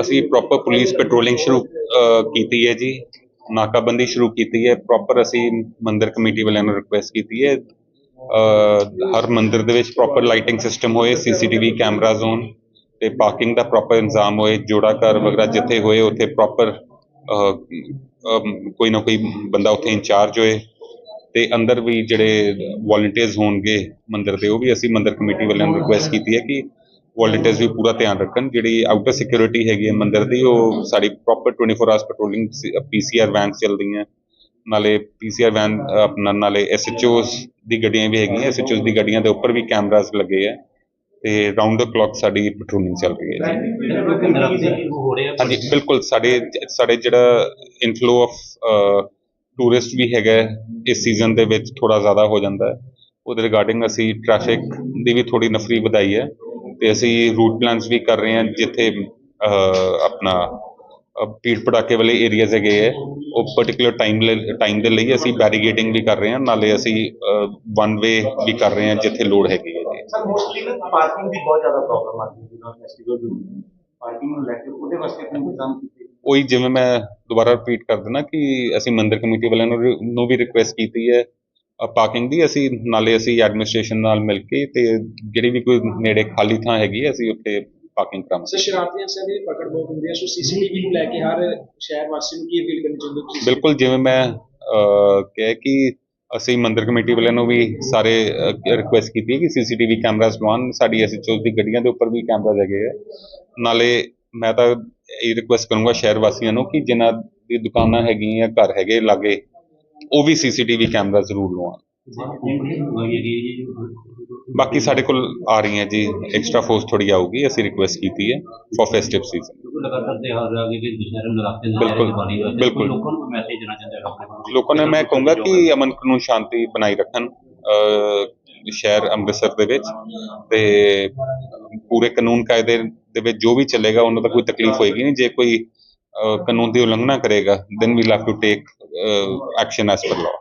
ਅਸੀਂ proper police patrolling ਸ਼ੁਰੂ ਕੀਤੀ ਹੈ ਜੀ। ਨਾਕਾਬੰਦੀ ਸ਼ੁਰੂ ਕੀਤੀ ਹੈ। ਪ੍ਰੋਪਰ ਅਸੀਂ ਮੰਦਰ ਕਮੇਟੀ ਵਾਲਿਆਂ ਨੂੰ ਰਿਕੁਐਸਟ ਕੀਤੀ ਹੈ। ਹਰ ਮੰਦਰ ਦੇ ਵਿੱਚ ਪ੍ਰੋਪਰ ਲਾਈਟਿੰਗ ਸਿਸਟਮ ਹੋਏ ਸੀਸੀਟੀਵੀ ਕੈਮਰਾ ਜ਼ੋਨ ਤੇ ਪਾਰਕਿੰਗ ਦਾ ਪ੍ਰੋਪਰ ਇੰਤਜ਼ਾਮ ਹੋਏ, ਜੋੜਾ ਘਰ ਵਗੈਰਾ ਜਿੱਥੇ ਹੋਏ, ਉੱਥੇ ਪ੍ਰੋਪਰ ਕੋਈ ਨਾ ਕੋਈ ਬੰਦਾ ਉੱਥੇ ਇੰਚਾਰਜ ਹੋਏ। ਤੇ ਅੰਦਰ ਵੀ ਜਿਹੜੇ ਵੋਲੰਟੀਅਰਸ ਹੋਣਗੇ ਮੰਦਿਰ ਦੇ ਉਹ ਵੀ ਅਸੀਂ ਮੰਦਿਰ ਕਮੇਟੀ ਵਾਲਿਆਂ ਨੂੰ ਰਿਕੁਐਸਟ ਕੀਤੀ ਹੈ ਕਿ ਵੋਲੰਟੀਅਰਸ ਵੀ ਪੂਰਾ ਧਿਆਨ ਰੱਖਣ। ਜਿਹੜੀ ਆਊਟਰ ਸਿਕਿਉਰਿਟੀ ਹੈਗੀ ਹੈ ਮੰਦਿਰ ਦੀ ਉਹ ਸਾਡੀ proper 24 hours patrolling PCR vans ਚੱਲਦੀਆਂ। ਨਾਲੇ ਪੀਸੀਆਰ ਵੈਨ ਆਪਣਾ ਨਾਲੇ ਐਸਐਚਓਸ ਦੀ ਗੱਡੀਆਂ ਵੀ ਹੈਗੀਆਂ। ਐਸਐਚਓਸ ਦੀ ਗੱਡੀਆਂ ਦੇ ਉੱਪਰ ਵੀ ਕੈਮਰਾਸ ਲੱਗੇ ਆ। ਤੇ ਰਾਉਂਡ ਦ ਕਲੌਕ ਸਾਡੀ ਪੈਟਰੋਲਿੰਗ ਚੱਲ ਰਹੀ ਹੈ ਜੀ। ਹਾਂਜੀ ਬਿਲਕੁਲ। ਸਾਡੇ ਸਾਡੇ ਜਿਹੜਾ ਇਨਫਲੋ ਆਫ ਟੂਰਿਸਟ ਵੀ ਹੈਗਾ ਇਸ ਸੀਜ਼ਨ ਦੇ ਵਿੱਚ ਥੋੜਾ ਜ਼ਿਆਦਾ ਹੋ ਜਾਂਦਾ ਹੈ। ਉਹਦੇ ਰਿਗਾਰਡਿੰਗ ਅਸੀਂ ਟ੍ਰੈਫਿਕ ਦੀ ਵੀ ਥੋੜੀ ਨਫਰੀ ਵਧਾਈ ਹੈ ਤੇ ਅਸੀਂ ਰੂਟ ਪਲਾਨਸ ਵੀ ਕਰ ਰਹੇ ਹਾਂ ਜਿੱਥੇ ਆਪਣਾ ਭੀੜ ਭੜਾਕੇ ਵਾਲੇ ਏਰੀਆਜ਼ ਹੈਗੇ ਹੈ। ਉਹ ਪਾਰਟਿਕੂਲਰ ਟਾਈਮ ਟਾਈਮ ਦੇ ਲਈ ਅਸੀਂ ਬੈਰੀਗੇਟਿੰਗ ਵੀ ਕਰ ਰਹੇ ਹਾਂ, ਨਾਲੇ ਅਸੀਂ ਵਨ ਵੇ ਵੀ ਕਰ ਰਹੇ ਹਾਂ ਜਿੱਥੇ ਲੋੜ ਹੈਗੀ ਹੈ। ਜੀ ਸਰ ਮੋਸਟਲੀ ਨਾ ਪਾਰਕਿੰਗ ਦੀ ਬਹੁਤ ਜ਼ਿਆਦਾ ਪ੍ਰੋਬਲਮ ਆਉਂਦੀ ਹੈ ਜਦੋਂ ਫੈਸਟੀਵਲ ਦੇ ਪਾਰਕਿੰਗ ਨੂੰ ਲੈ ਕੇ ਉਹਦੇ ਵਾਸਤੇ ਕੋਈ ਇੰਤਜ਼ਾਮ ਕੀਤੇ ਉਹੀ ਜਿਵੇਂ ਮੈਂ ਦੁਬਾਰਾ ਰਿਪੀਟ ਕਰ ਦਿੰਦਾ ਕਿ ਅਸੀਂ ਮੰਦਿਰ ਕਮੇਟੀ ਵਾਲਿਆਂ ਨੂੰ ਨੂੰ ਵੀ ਰਿਕੁਐਸਟ ਕੀਤੀ ਹੈ ਪਾਰਕਿੰਗ ਦੀ ਅਸੀਂ ਨਾਲੇ ਅਸੀਂ ਐਡਮਿਨਿਸਟ੍ਰੇਸ਼ਨ ਨਾਲ ਮਿਲ ਕੇ ਤੇ ਜਿਹੜੀ ਵੀ ਕੋਈ ਨੇੜੇ ਖਾਲੀ ਥਾਂ ਹੈਗੀ ਹੈ ਅਸੀਂ ਉੱਥੇ ਪਾਰਕਿੰਗ ਕਰਾਂਗੇ ਸੋ ਸ਼ਰਾਰਤੀ ਅਨਸਰਾਂ ਦੀ ਪਕੜ ਬਹੁਤ ਹੁੰਦੀ ਹੈ ਸੋ ਸੀਸੀਟੀਵੀ ਨੂੰ ਲੈ ਕੇ ਹਰ ਸ਼ਹਿਰ ਵਾਸੀ ਨੂੰ ਕੀ ਅਪੀਲ ਕਰਨੀ ਚਾਹੁੰਦੇ ਹੋ? ਬਿਲਕੁਲ ਜਿਵੇਂ ਮੈਂ ਕਿਹਾ ਕਿ ਅਸੀਂ ਮੰਦਿਰ ਕਮੇਟੀ ਵਾਲਿਆਂ ਨੂੰ ਵੀ ਸਾਰੇ ਰਿਕੁਐਸਟ ਕੀਤੀ ਹੈ ਕਿ ਸੀਸੀਟੀਵੀ ਕੈਮਰਾਸ ਲਵਾਉਣ ਸਾਡੀ ਐਸਐਚਓ ਦੀ ਗੱਡੀਆਂ ਦੇ ਉੱਪਰ ਵੀ ਕੈਮਰਾ ਲੱਗੇ ਆ। ਨਾਲੇ ਮੈਂ ਤਾਂ ਇਹ ਰਿਕੁਐਸਟ ਕਰੂੰਗਾ ਸ਼ਹਿਰ ਵਾਸੀਆਂ ਨੂੰ ਕਿ ਜਿਨ੍ਹਾਂ ਦੀ ਦੁਕਾਨਾਂ ਹੈਗੀਆਂ ਘਰ ਹੈਗੇ ਲਾਗੇ ਉਹ ਵੀ ਸੀਸੀਟੀਵੀ ਕੈਮਰਾ ਜ਼ਰੂਰ ਲਵਾਉਣ ਬਾਕੀ ਸਾਡੇ ਕੋਲ ਆ ਰਹੀਆਂ ਜੀ ਐਕਸਟਰਾ ਫੋਰਸ ਥੋੜੀ ਆਊਗੀ ਅਸੀਂ ਰਿਕੁਐਸਟ ਕੀਤੀ ਹੈ ਫॉर ਫੈਸਟਿਵ ਸੀਜ਼ਨ ਲਗਾਤਾਰ ਤਿਉਹਾਰ ਆ ਗਏ ਕਿ ਦੁਸ਼ਹਿਰੇ ਨਰਾਤੇ ਬਿਲਕੁਲ, ਬਿਲਕੁਲ। ਲੋਕਾਂ ਨੂੰ ਮੈਸੇਜ ਦੇਣਾ ਚਾਹੁੰਦੇ ਲੋਕਾਂ ਨੇ ਮੈਂ ਕਹੂੰਗਾ ਕਿ ਅਮਨ ਕਾਨੂੰਨ ਸ਼ਾਂਤੀ ਬਣਾਈ ਰੱਖਣ ਸ਼ਹਿਰ ਅੰਮ੍ਰਿਤਸਰ ਦੇ ਵਿੱਚ ਤੇ ਪੂਰੇ ਕਾਨੂੰਨ ਕਾਇਦੇ ਦੇ ਵਿੱਚ ਜੋ ਵੀ ਚੱਲੇਗਾ, ਉਹਨਾਂ ਦਾ ਕੋਈ ਤਕਲੀਫ ਹੋਏਗੀ ਨਹੀਂ। ਜੇ ਕੋਈ ਕਾਨੂੰਨ ਦੀ ਉਲੰਘਣਾ ਕਰੇਗਾ then we have to take action as per law